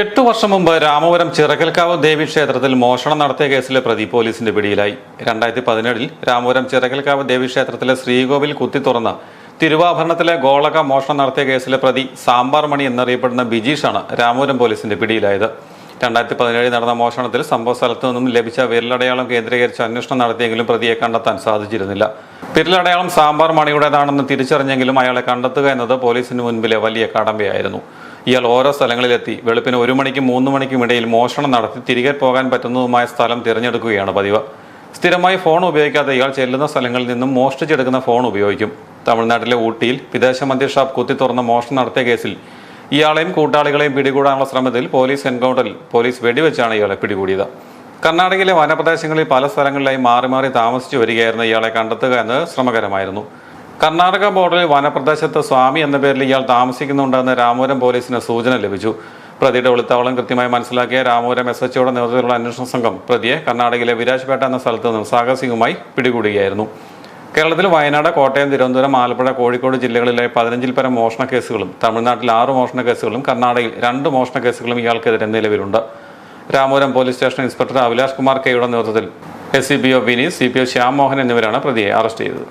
എട്ടു വർഷം മുമ്പ് രാമപുരം ചിറക്കൽക്കാവ് ദേവി ക്ഷേത്രത്തിൽ മോഷണം നടത്തിയ കേസിലെ പ്രതി പോലീസിന്റെ പിടിയിലായി. രണ്ടായിരത്തി പതിനേഴിൽ രാമപുരം ചിറക്കൽക്കാവ് ദേവി ക്ഷേത്രത്തിലെ ശ്രീകോവിൽ കുത്തി തുറന്ന് തിരുവാഭരണത്തിലെ ഗോളക മോഷണം നടത്തിയ കേസിലെ പ്രതി സാമ്പാർ മണി എന്നറിയപ്പെടുന്ന ബിജീഷാണ് രാമപുരം പോലീസിന്റെ പിടിയിലായത്. രണ്ടായിരത്തി പതിനേഴിൽ നടന്ന മോഷണത്തിൽ സംഭവ സ്ഥലത്തു നിന്നും ലഭിച്ച വിരലടയാളം കേന്ദ്രീകരിച്ച് അന്വേഷണം നടത്തിയെങ്കിലും പ്രതിയെ കണ്ടെത്താൻ സാധിച്ചിരുന്നില്ല. വിരലടയാളം സാമ്പാർ മണിയുടേതാണെന്ന് തിരിച്ചറിഞ്ഞെങ്കിലും അയാളെ കണ്ടെത്തുക എന്നത് പോലീസിന് മുൻപിലെ വലിയ കടമ്പയായിരുന്നു. ഇയാൾ ഓരോ സ്ഥലങ്ങളിലെത്തി. വെളുപ്പിന് ഒരു മണിക്കും മൂന്ന് മണിക്കും ഇടയിൽ മോഷണം നടത്തി തിരികെ പോകാൻ പറ്റുന്നതുമായ സ്ഥലം തിരഞ്ഞെടുക്കുകയാണ് പതിവ്. സ്ഥിരമായി ഫോൺ ഉപയോഗിക്കാതെ ഇയാൾ ചെല്ലുന്ന സ്ഥലങ്ങളിൽ നിന്നും മോഷ്ടിച്ചെടുക്കുന്ന ഫോൺ ഉപയോഗിക്കും. തമിഴ്നാട്ടിലെ ഊട്ടിയിൽ വിദേശ മന്ത്രി ഷാപ്പ് കുത്തി തുറന്ന മോഷണം നടത്തിയ കേസിൽ ഇയാളെയും കൂട്ടാളികളെയും പിടികൂടാനുള്ള ശ്രമത്തിൽ പോലീസ് എൻകൗണ്ടറിൽ പോലീസ് വെടിവെച്ചാണ് ഇയാളെ പിടികൂടിയത്. കർണാടകയിലെ വനപ്രദേശങ്ങളിൽ പല സ്ഥലങ്ങളിലായി മാറി മാറി താമസിച്ചു വരികയായിരുന്നു ഇയാളെ കണ്ടെത്തുക എന്നത് ശ്രമകരമായിരുന്നു. കർണാടക ബോർഡറിൽ വനപ്രദേശത്ത് സ്വാമി എന്ന പേരിൽ ഇയാൾ താമസിക്കുന്നുണ്ടെന്ന് രാമപുരം പോലീസിന് സൂചന ലഭിച്ചു. പ്രതിയുടെ ഒളിത്താവളം കൃത്യമായി മനസ്സിലാക്കിയ രാമപുരം എസ് എച്ച്ഒയുടെ നേതൃത്വത്തിലുള്ള അന്വേഷണ സംഘം പ്രതിയെ കർണാടകയിലെ വിരാജ്പേട്ട എന്ന സ്ഥലത്ത് നിന്നും സാഹസികമായി പിടികൂടുകയായിരുന്നു. കേരളത്തിൽ വയനാട് കോട്ടയം തിരുവനന്തപുരം ആലപ്പുഴ കോഴിക്കോട് ജില്ലകളിലെ പതിനഞ്ചിൽ പരം മോഷണ കേസുകളും തമിഴ്നാട്ടിൽ ആറ് മോഷണ കേസുകളും കർണാടകയിൽ രണ്ട് മോഷണ കേസുകളും ഇയാൾക്കെതിരെ നിലവിലുണ്ട്. Ramapuram police station inspector Abhilash Kumar കെയുടെ നേതൃത്വത്തിൽ S C P O Vineeth C P O Shyam Mohan എന്നിവരാണ് പ്രതിയെ അറസ്റ്റ് ചെയ്തത്.